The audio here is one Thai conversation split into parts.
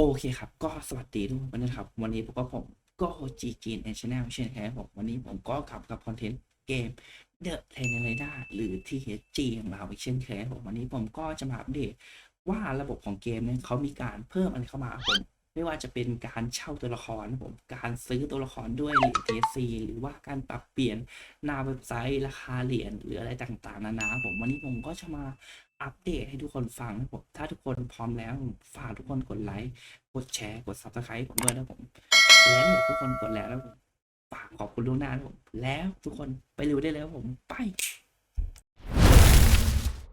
โอเคครับ ก็สวัสดีทุกคนนะครับ วันนี้ผมก็ผมก็จีจีนแอนชแนลเช่นเคยผมวันนี้ผมก็กลับกับคอนเทนต์เกม The t r a i n e r a d a หรือ THG ของเราอีกเช่นเคยผมวันนี้ผมก็จะมาอัปเดตว่าระบบของเกมเนี่ยเขามีการเพิ่มอะไรเข้ามาผม ไม่ว่าจะเป็นการเช่าตัวละครผมการซื้อตัวละครด้วยเหรียญ TSC หรือว่าการปรับเปลี่ยนหน้าเว็บไซต์ราคาเหรียญหรืออะไรต่างๆนานาผมวันนี้ผมก็จะมาอัปเดตให้ทุกคนฟังนะครับผมถ้าทุกคนพร้อมแล้วฝากทุกคนกดไลค์กดแชร์กด Subscribe ผมด้วยนะผมแล้วทุกคนกดแล้วแล้วผมฝากขอบคุณล่วงหน้านะผมแล้วทุกคนไปเร็วได้แล้วผมไป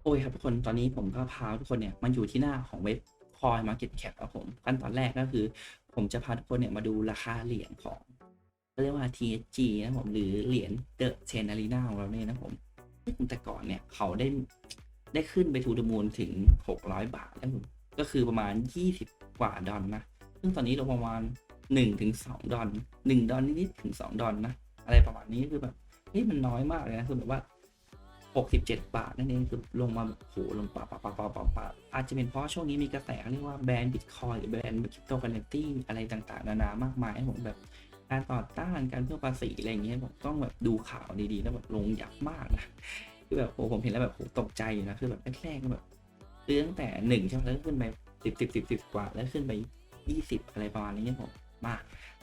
โอ้ยครับทุกคนตอนนี้ผมก็พาทุกคนเนี่ยมาอยู่ที่หน้าของเว็บ Coin Market Cap ครับผมขั้นตอนแรกก็คือ ผมจะพาทุกคนเนี่ยมาดูราคาเหรียญของเรียกว่า THG นะผมหรือเหรียญ The Chain Arena ของเราเนี่ยนะผมแต่ก่อนเนี่ยเขาได้ได้ขึ้นไปทูดมูลถึง 600 บาทแล้วผมก็คือประมาณ 20 กว่าดอลนะ ซึ่งตอนนี้เราประมาณ1ถึง2ดอล1ดอลนิดๆถึง 2 ดอลนะ อะไรประมาณนี้คือแบบเฮ้ยมันน้อยมากเลยนะคือแบบว่า 67 บาท นั่นเองคือลงมาโหลงปะปะปะปะปะปะอาจจะเป็นเพราะช่วงนี้มีกระแสเรียกว่าแบรนด์บิตคอยหรือแบรนด์คริปโตเคอเรนซีอะไรต่างๆ นานามากมายผมแบบการต่อต้านการเพิ่มภาษีอะไรอย่างเงี้ยผมต้องแบบดูข่าวดีๆ แล้วแบบลงยับมากนะคือแบบโอ้ผมเห็นแล้วแบบโหตกใจอยู่นะคือแบบแรกๆก็แบบซื้อตั้งแต่หนึ่งใช่ไหมแล้วขึ้นไปสิบสิบสิบสิบกว่า แล้วขึ้นไปยี่สิบอะไรประมาณนี้ผมมา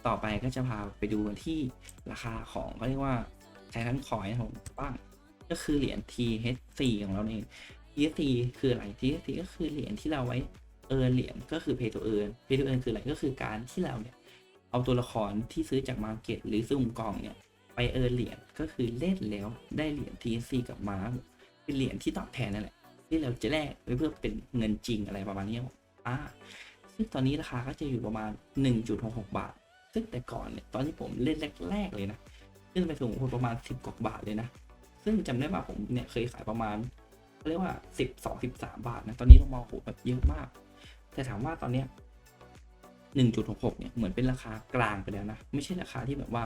ต่อไปก็จะพาไปดูที่ราคาของเขาเรียกว่าไททันคอยนะผมบ้าง ก็คือเหรียญ THC ของเราเอง THC คืออะไร THC ก็คือเหรียญที่เราไว้เอินเหรียญก็คือ pay to earn pay to earn คืออะไรก็คือการที่เราเนี่ยเอาตัวละครที่ซื้อจากมาร์เก็ตหรือซุ่มกล่องเนี่ยไปเอินเหรียญก็คือเล่นแล้วได้เหรียญ THC กลับมาเป็นเหรียญที่ตอบแทนนั่นแหละที่เราจะแลกไว้เพื่อเป็นเงินจริงอะไรประมาณนี้อ่าซึ่งตอนนี้ราคาก็จะอยู่ประมาณ 1.66 บาท ซึ่งแต่ก่อนเนี่ยตอนที่ผมเล่นแรกๆเลยนะขึ้นไปสูงประมาณ 10กว่าบาทเลยนะ ซึ่งจำได้ว่าผมเนี่ยเคยขายประมาณเรียกว่าสิบสองสิบสามบาทนะตอนนี้ลงมาโหแบบเยอะมาก แต่ถามว่าตอนเนี้ยหนึ่งจุดหกหกเนี่ยเหมือนเป็นราคากลางไปแล้วนะ ไม่ใช่ราคาที่แบบว่า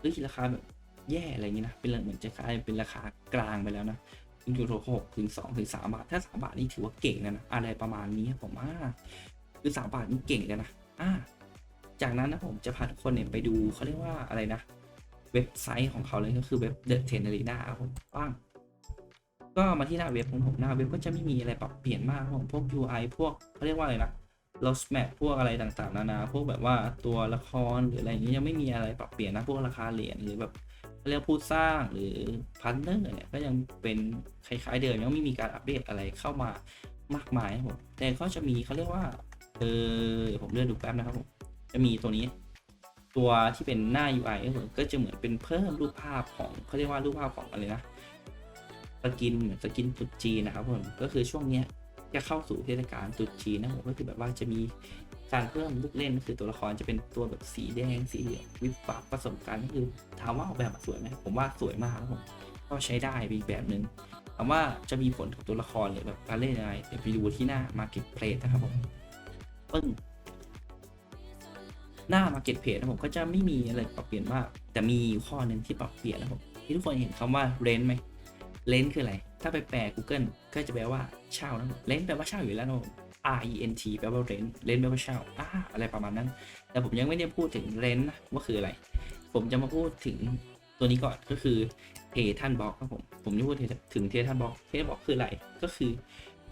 เฮ้ยราคาแบบแย่อะไรอย่างนี้นะเป็นเหมือนจะคล้ายเป็นราคากลางไปแล้วนะหนึ่งจุดหกหกถึงสองถึงสามบาท ถ้าสามบาทนี่ถือว่าเก่งนะนะอะไรประมาณนี้ผมว่าคือสามบาทนี่เก่งเลยนะอ่าจากนั้นนะผมจะพาทุกคนเนี่ยไปดูเขาเรียกว่าอะไรนะ เว็บไซต์ของเขาเลยก็คือเว็บ The t e n e r i n a ครับผมว่างก็มาที่หน้าเว็บของผมหน้าเว็บก็จะไม่มีอะไรปรับเปลี่ยนมากครับผมพวก UI พวกเขาเรียกว่าอะไรนะ lost map พวกอะไรต่างๆ นานา พวกแบบว่าตัวละครหรืออะไรอย่างเงี้ยยังไม่มีอะไรปรับเปลี่ยนนะพวกราคาเหรียญหรือแบบเขาเรียกผู้สร้างหรือพันเนอร์เนี่ยก็ยังเป็นคล้ายๆเดิมยังไม่มีการอัปเดตอะไรเข้ามามากมายครับผมแต่ก็จะมีเขาเรียกว่าเออเดี๋ยวผมเลื่อนดูแป๊บนะครับผมจะมีตัวนี้ ตัวที่เป็นหน้า UI ก็คือก็จะเหมือนเป็นเพิ่มรูปภาพของเขาเรียกว่ารูปภาพของอะไรนะสกินเหมือนสกินตรุษจีนะครับผมก็คือช่วงเนี้ยจะเข้าสู่เทศกาลตรุษจีนะผมก็คือแบบว่าจะมีการเพิ่มลูกเล่นก็คือตัวละครจะเป็นตัวแบบสีแดงสีเหลืองวิบวับผสมกันก็คือถามว่าออกแบบสวยไหมผมว่าสวยมากครับผมก็ใช้ได้เป็นอีกแบบหนึ่งถามว่าจะมีผลกับตัวละครหรือแบบการเล่นยังไงเดี๋ยวไปดูที่หน้า Marketplace นะครับผมปึ้ง หน้า Marketplace นะผมก็จะไม่มีอะไรปรับเปลี่ยนมากแต่มีข้อหนึ่งที่ปรับเปลี่ยนนะผมที่ทุกคนเห็นคำว่า rent ไหม rent คืออะไร ถ้าไปแปล Google ก็จะแปลว่าเช่านะผม rent แปลว่าเช่าอยู่แล้วนะผม R E N T แปลว่า rent rent แปลว่าเช่าอ่าอะไรประมาณนั้น แต่ผมยังไม่ได้พูดถึง rent นะว่าคืออะไร ผมจะมาพูดถึงตัวนี้ก่อนก็คือเททันบ็อกครับผม ผมจะพูดถึงเททันบ็อกเททันบ็อกคืออะไร ก็คือ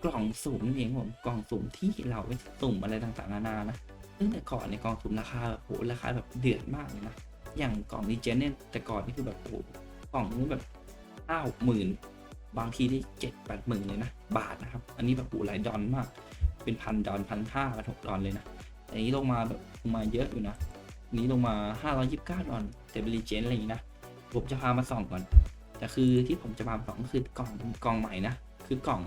กล่องสุ่มนั่นเองผม กล่องสุ่มที่เราไปสุ่มอะไรต่างๆนานานะ ซึ่งแต่ก่อนในกองสุ่มราคาแบบโหราคาแบบเดือดมากเลยนะ อย่างกล่องดีเจนเนี่ยแต่ก่อนนี่คือแบบโหกล่องนี้แบบเก้าหมื่นบางทีได้เจ็ดแปดหมื่นเลยนะ บาทนะครับ อันนี้แบบโอ้หลายดอลมาก เป็นพันดอลพันห้าพันหกดอลเลยนะแต่อันนี้ลงมาแบบลงมาเยอะอยู่นะนี้ลงมาห้าร้อยยิบเก้าดอลแต่เป็นรีเจนอะไรอย่างนี้นะ ผมจะพามาส่องก่อน แต่คือที่ผมจะพามาส่องก็คือกล่องกล่องใหม่นะ คือกล่อง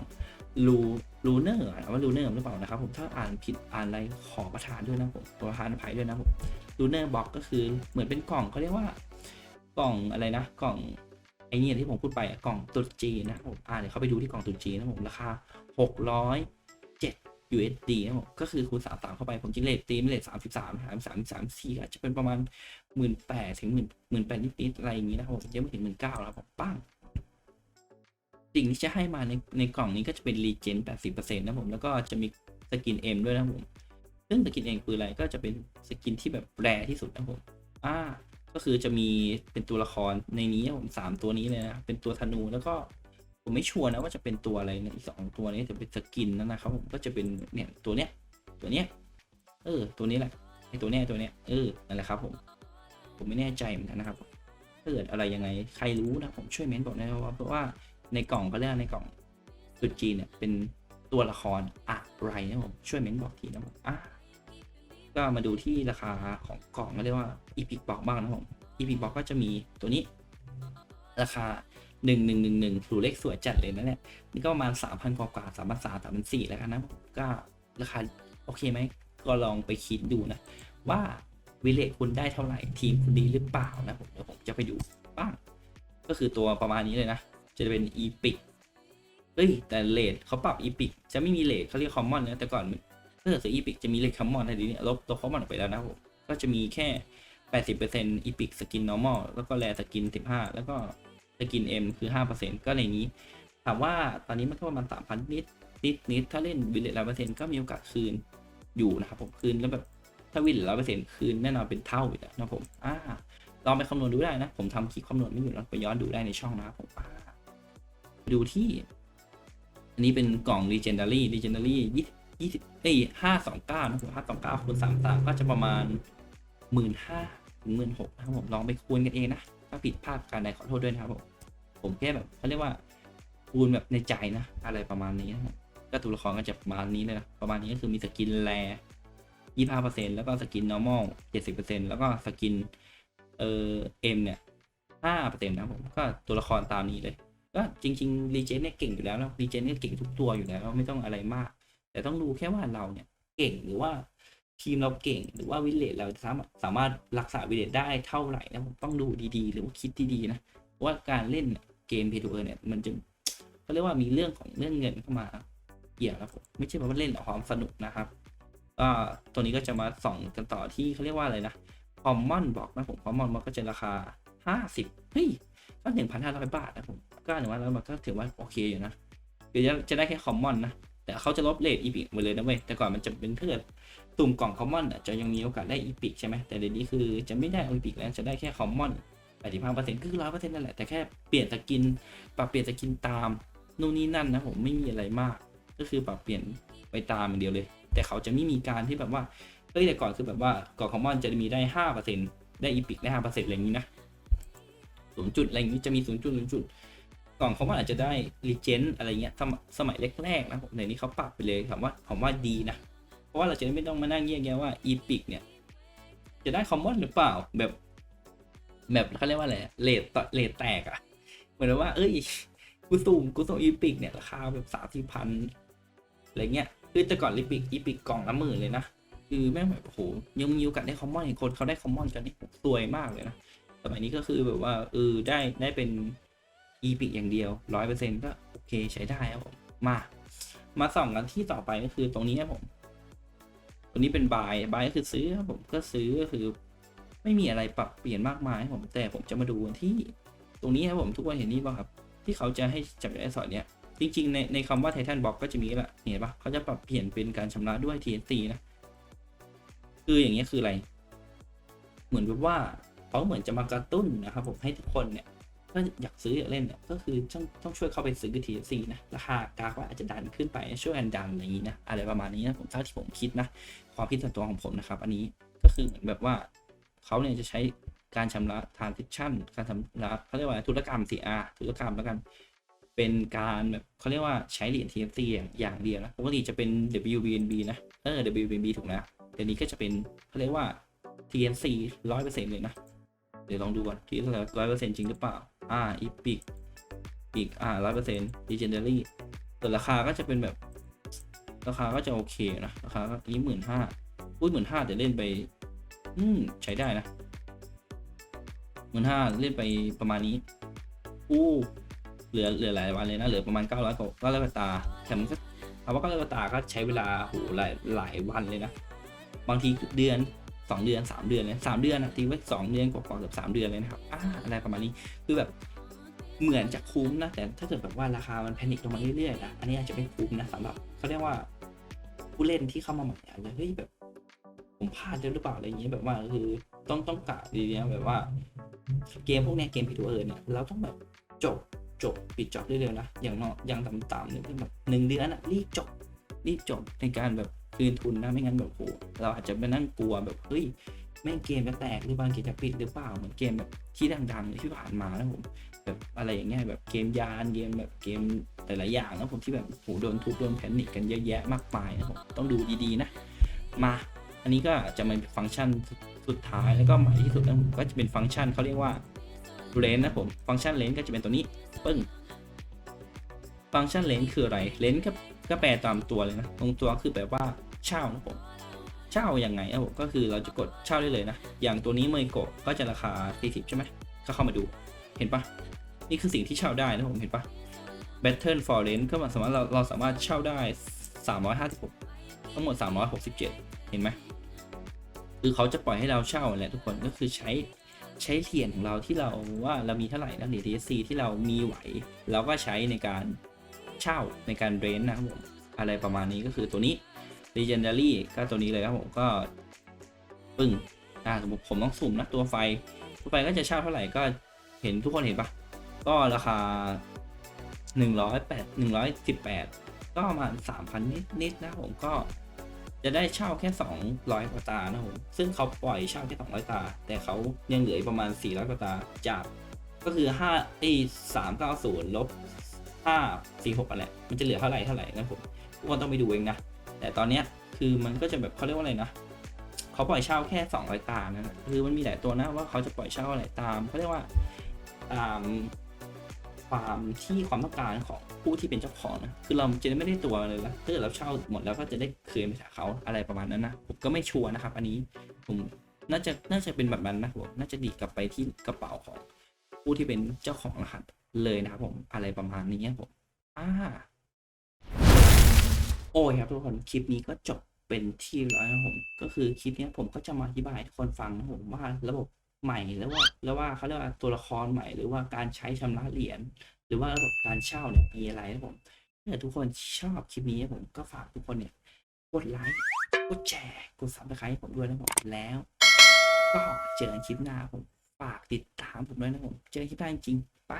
ลู ลูเนอร์ว่าลูเนอร์หรือเปล่านะครับผมถ้าอ่านผิดอ่านอะไรขอประทานด้วยนะผมขอประทานอภัยด้วยนะผมลูเนอร์บ็อกก็คือเหมือนเป็นกล่องเขาเรียกว่ากล่องอะไรนะ กล่องไอ้เนี่ยที่ผมพูดไปกล่องตุรจีนะผมอ่าเดี๋ยวเขาไปดูที่กล่องตุรจีนะผมราคา 607 USD นะผมก็คือคูณสามสามเข้าไปผมจิงเลทตีมเลทสามสิบสามสามสามสามสี่อาจจะเป็นประมาณหมื่นแปดถึงหมื่นหมื่นแปดนิดๆอะไรอย่างนี้นะครับผมยังไม่ถึงหมื่นเก้าแล้วผมปั้ง สิ่งที่จะให้มาในในกล่องนี้ก็จะเป็นรีเจน80%นะผมแล้วก็จะมีสกิน M ด้วยนะผม ซึ่งสกินเองคืออะไรก็จะเป็นสกินที่แบบแรที่สุดนะผมอ่าก็คือจะมีเป็นตัวละครในนี้ผมสามตัวนี้เลยนะเป็นตัวธนูแล้วก็ผมไม่ชัวร์นะว่าจะเป็นตัวอะไรนะอีกสองตัวนี้จะเป็นสกินนั่นนะครับผมก็จะเป็นเนี่ยตัวเนี้ยตัวเนี้ยเออ ตัวนี้แหละไอตัวเนี้ยตัวเนี้ยเออนั่นแหละครับผมผมไม่แน่ใจเหมือนกันนะครับถ้าเกิดอะไรยังไงใครรู้นะผมช่วยเม้นบอกนะครับว่าเพราะว่า ในกล่องก็เรียกในกล่องสุดจีเนี่ยเป็นตัวละครอะไรนะผมช่วยเม้นบอกทีนะผมอะก็มาดูที่ราคาของกล่องก็เรียกว่า Epic Box บ้างนะผม Epic Box ก็จะมีตัวนี้ ราคาหนึ่งหนึ่งหนึ่งหนึ่งถูเลขสวยจัดเลยนะเนี่ยนี่ก็ประมาณสามพันกว่ากว่าสามพันสามสามพันสี่แล้วกันนะผมก็ราคาโอเคไหมก็ลองไปคิดดูนะ ว่าวิเลจคุณได้เท่าไหร่ทีมคุณดีหรือเปล่านะผมเดี๋ยวผมจะไปดูบ้าง ก็คือตัวประมาณนี้เลยนะ จะเป็นอีพิกเฮ้ยแต่เลทเขาปรับอีพิกจะไม่มีเลทเขาเรียกคอมมอนนะแต่ก่อนถ้าเกิดซื้ออีพิกจะมีเลทคอมมอนแต่ทีนี้ลบตัวคอมมอนออกไปแล้วนะผมก็จะมีแค่ 80%อีพิกสกิน normal แล้วก็แรสกิน 15 แล้วก็สกิน M คือ 5%ก็ในนี้ ถามว่าตอนนี้มันก็ประมาณ3,000นิดนิดนิดถ้าเล่นวิลเลจร้อยเปอร์เซ็นต์ก็มีโอกาสคืนอยู่นะครับผมคืนแล้วแบบถ้าวินร้อยเปอร์เซ็นต์คืนแน่นอนเป็นเท่าอยู่แล้วนะผมอ่าลองไปคำนวณดูได้นะ ผมทำคลิปคำนวณไม่อยู่แล้วไปย้อนดูได้ในช่องนะครับผมอ่า ดูที่ อันนี้เป็นกล่อง legendary legendary ยี่ยี่สิบเอ้ยห้าสองเก้านะผมห้าสองเก้าคูณสามสามก็จะประมาณหมื่นห้าถึงหมื่นหกนะครับผมลองไปคูณกันเองนะ ถ้าผิดพลาดการใดขอโทษด้วยนะครับผมผมแค่แบบเขาเรียกว่าคูณแบบในใจนะ อะไรประมาณนี้นะก็ตัวละครก็จะประมาณนี้เลยนะประมาณนี้ก็คือมีสกินแรยี่ห้าเปอร์เซ็นต์แล้วก็สกิน normal เจ็ดสิบเปอร์เซ็นต์แล้วก็สกินเอ่อเอ็มเนี่ยห้าเปอร์เซ็นต์นะผมก็ตัวละครตามนี้เลย ก็จริงๆรีเจนเนี่ยเก่งอยู่แล้วนะรีเจนเนี่ยเก่งทุกตัวอยู่แล้ว ไม่ต้องอะไรมาก แต่ต้องดูแค่ว่าเราเนี่ยเก่งหรือว่าทีมเราเก่งหรือว่าวิเลจเราสามารถสามารถรักษาวิเลจได้เท่าไหร่นะผมต้องดูดีๆ หรือว่าคิดดีๆนะว่าการเล่นเกมเพย์ทูเอเนี่ยมันจะเขาเรียกว่ามีเรื่องของเรื่องเงินเข้ามาเกี่ยวนะผมไม่ใช่ว่าเล่นเอความสนุกนะครับก็ตัวนี้ก็จะมาส่องกันต่อที่เขาเรียกว่าอะไรนะคอมมอนบอกนะผมคอมมอนมันก็จะราคา 50เฮ้ยก็หนึ่งพันห้าร้อยบาทนะผม ก็หนึ่งพันห้าร้อยบาทก็ถือว่าโอเคอยู่นะคือจะจะได้แค่คอมมอนนะ แต่เขาจะลบเลทอีพิกไปเลยนะเว้ย แต่ก่อนมันจะเป็นเพื่อตุ่มกล่องคอมมอนจะยังมีโอกาสได้อีพิกใช่ไหมแต่เดี๋ยวนี้คือจะไม่ได้อีพิกแล้วจะได้แค่คอมมอน85%ก็คือร้อยเปอร์เซ็นต์นั่นแหละ แต่แค่เปลี่ยนสกิน ปรับเปลี่ยนสกินตามนู่นนี่นั่นนะผมไม่มีอะไรมาก ก็คือปรับเปลี่ยนไปตามอย่างเดียวเลย แต่เขาจะไม่มีการที่แบบว่าเฮ้ยแต่ก่อนคือแบบว่ากล่องคอมมอนจะมีได้ห้าเปอร์เซ็นต์ได้อีพิกได้ห้าเปอร์เซ็นต์อะไรอย่างนี้นะศูนย์จุดอะไรอย่างนี้จะมีศูนย์จุดศูนย์จุด กล่องคอมมอนอาจจะได้รีเจนอะไรเงี้ยสมสมัยแรกๆนะผมในนี้เขาปรับไปเลยผมว่าผมว่าดีนะ เพราะว่าเราจะไม่ต้องมานั่งเงียบแยว่าอีพิกเนี่ย จะได้คอมมอนหรือเปล่าแบบแบบเขาเรียกว่าอะไรเลทเลทแตกอะเหมือนว่า เอ้ยกูสุ่มกูส่งอีพิกเนี่ยราคาแบบสามสี่พันอะไรเงี้ยคือแต่ก่อนลิปิกอีพิกกล่องละหมื่นเลยนะคือแม่งแบบโอ้โหยังมีโอกาสได้คอมมอนเห็นคนเขาได้คอมมอนกันนี่สวยมากเลยนะสมัยนี้ก็คือแบบว่าเออได้ได้เป็น อีพิกอย่างเดียวร้อยเปอร์เซ็นต์ก็โอเคใช้ได้ครับผม มา มาส่องกันที่ต่อไปก็คือตรงนี้ครับผม ตัวนี้เป็นบายบายก็คือซื้อครับผมก็ซื้อก็คือ ไม่มีอะไรปรับเปลี่ยนมากมายครับผมแต่ผมจะมาดูที่ตรงนี้ครับผมทุกคนเห็นนี่ป่ะครับ ที่เขาจะให้จับไอ้สอนเนี้ยจริงๆ ในในคำว่าไททันบ็อกก็จะมีละเห็นปะเขาจะปรับเปลี่ยนเป็นการชำระด้วย TNT นะ คืออย่างเงี้ยคืออะไร เหมือนแบบว่าเขาเหมือนจะมากระตุ้นนะครับผมให้ทุกคนเนี่ย ก็อยากซื้ออยากเล่นเนี่ยก็คือต้องต้องช่วยเข้าไปซื้อ TNC นะ ราคากากว่าอาจจะดันขึ้นไปช่วยกันดันอะไรอย่างนี้นะอะไรประมาณนี้นะผมเท่าที่ผมคิดนะความคิดส่วนตัวของผมนะครับ อันนี้ก็คือเหมือนแบบว่าเขาเนี่ยจะใช้การชำระ transaction การชำระเขาเรียกว่าธุรกรรม CR ธุรกรรมแล้วกันเป็นการแบบเขาเรียกว่าใช้เหรียญ TFC อย่างอย่างเดียวนะปกติจะเป็น WBNB นะเออ WBNB ถูกนะเดี๋ยวนี้ก็จะเป็นเขาเรียกว่า TNC ร้อยเปอร์เซ็นต์เลยนะเดี๋ยวลองดูก่อนที่ร้อยเปอร์เซ็นต์จริงหรือเปล่า อ่าอีพิกอีกอ่าร้อยเปอร์เซ็นต์ Legendary แต่ราคาก็จะเป็นแบบ ราคาก็จะโอเคนะ ราคาก็นี้หมื่นห้าอุ้ยหมื่นห้าแต่เล่นไป อืม ใช้ได้นะหมื่นห้าเล่นไปประมาณนี้อู้เหลือเหลือหลายวันเลยนะ เหลือประมาณ900กว่า900กว่าตาแต่มันก็เอาว่า900กว่าตาก็ใช้เวลาโหหลายหลายวันเลยนะ บางทีเดือน 2เดือน3เดือนเลยสามเดือนนะทีไว้สองเดือนกว่าๆเกือบสามเดือนเลยนะครับอ่าอะไรประมาณนี้คือแบบเหมือนจะคุ้มนะแต่ถ้าเกิดแบบว่าราคามันแพนิคลงมาเรื่อยๆนะอันนี้อาจจะไม่คุ้มนะสำหรับเขาเรียกว่าผู้เล่นที่เข้ามาใหม่อาจจะเฮ้ยแบบ ผมพลาดหรือเปล่าอะไรอย่างเงี้ยแบบว่าคือต้องต้องกะดีๆนะแบบว่า เกมพวกเนี้ยเกมพีทูเออเนี่ยเราต้องแบบจบจบปิดจอบเร็วนะอย่างน้อยอย่างต่ำๆเนี่ยแบบหนึ่งเดือนอะรีบจบรีบจบในการแบบ คืนทุนนะไม่งั้นแบบโหเราอาจจะไปนั่งกลัวแบบเฮ้ยแม่งเกมจะแตกหรือบางเกมจะปิดหรือเปล่าเหมือนเกมแบบที่ดังๆที่ผ่านมานะผมแบบอะไรอย่างเงี้ยแบบเกมยานเกมแบบเกมหลายๆอย่างนะผมที่แบบโหโดนทุบโดนแพนิคกันเยอะแยะมากมายนะผมต้องดูดีๆนะมา อันนี้ก็จะมาเป็นฟังก์ชันสุดท้ายแล้วก็ใหม่ที่สุดนะผมก็จะเป็นฟังก์ชันเขาเรียกว่าเลนนะผมฟังก์ชันเลนก็จะเป็นตัวนี้ปึ้ง ฟังก์ชันเลนคืออะไรเลนก็ก็แปลตามตัวเลยนะตรงตัวคือแปลว่าเช่านะผมเช่ายังไงนะผมก็คือเราจะกดเช่าได้เลยนะ อย่างตัวนี้เมยโกะก็จะราคา 40 ใช่ไหมก็เข้ามาดูเห็นปะนี่คือสิ่งที่เช่าได้นะผมเห็นปะ Battle for Rent ก็หมายความว่าเราเราสามารถเช่าได้ 356 ทั้งหมด 367 เห็นไหมคือเขาจะปล่อยให้เราเช่าแหละทุกคนก็คือใช้ใช้เหรียญของเราที่เราว่าเรามีเท่าไหร่นะเหรียญ TSC ที่เรามีไหว เราก็ใช้ในการ เช่าในการเดรนนะครับผมอะไรประมาณนี้ก็คือตัวนี้ Legendary ก็ตัวนี้เลยครับผมก็ปึ้งอ่าสมมติผมต้องสุ่มนะตัวไฟ ตัวไฟก็จะเช่าเท่าไหร่ก็เห็นทุกคนเห็นปะก็ราคา 108 118 ก็ประมาณ 3,000 นิดนิดๆนะผมก็จะได้เช่าแค่ 200กว่าตานะผมซึ่งเขาปล่อยเช่าแค่200 ตา แต่เขายังเหลือประมาณ 400กว่าตาจากก็คือ5ไอ้390ลบ 546อะไรมันจะเหลือเท่าไหร่เท่าไหร่นะผมทุกคนต้องไปดูเองนะ แต่ตอนเนี้ยคือมันก็จะแบบเขาเรียกว่าอะไรนะเขาปล่อยเช่าแค่200ตานะคือมันมีหลายตัวนะว่าเขาจะปล่อยเช่าอะไรตามเขาเรียกว่าตามความที่ความต้องการของผู้ที่เป็นเจ้าของนะคือเราจะไม่ได้ตัวเลยละถ้าเกิดเราเช่าหมดแล้วก็จะได้คืนไปจากเขาอะไรประมาณนั้นนะผมก็ไม่ชัวร์นะครับ อันนี้ผมน่าจะน่าจะเป็นแบบนั้นนะผมน่าจะดีกลับไปที่กระเป๋าของผู้ที่เป็นเจ้าของรหัส เลยนะครับผมอะไรประมาณนี้ครับผมอ่าโอ้ยครับทุกคนคลิปนี้ก็จบเป็นที่ร้อยนะผมก็คือคลิปนี้ผมก็จะมาอธิบายให้ทุกคนฟังนะผมว่าระบบใหม่แล้วว่าแล้วว่าเขาเรียกว่าตัวละครใหม่หรือว่าการใช้ชำระเหรียญหรือว่าระบบการเช่าเนี่ยมีอะไรนะผมถ้าทุกคนชอบคลิปนี้นะผมก็ฝากทุกคนเนี่ยกดไลค์กดแชร์กดซับสไครต์ให้ผมด้วยนะผมแล้ว ก็เจอกันคลิปหน้าผมฝากติดตามผมด้วยนะผมเจอกันคลิปหน้าจริงๆไป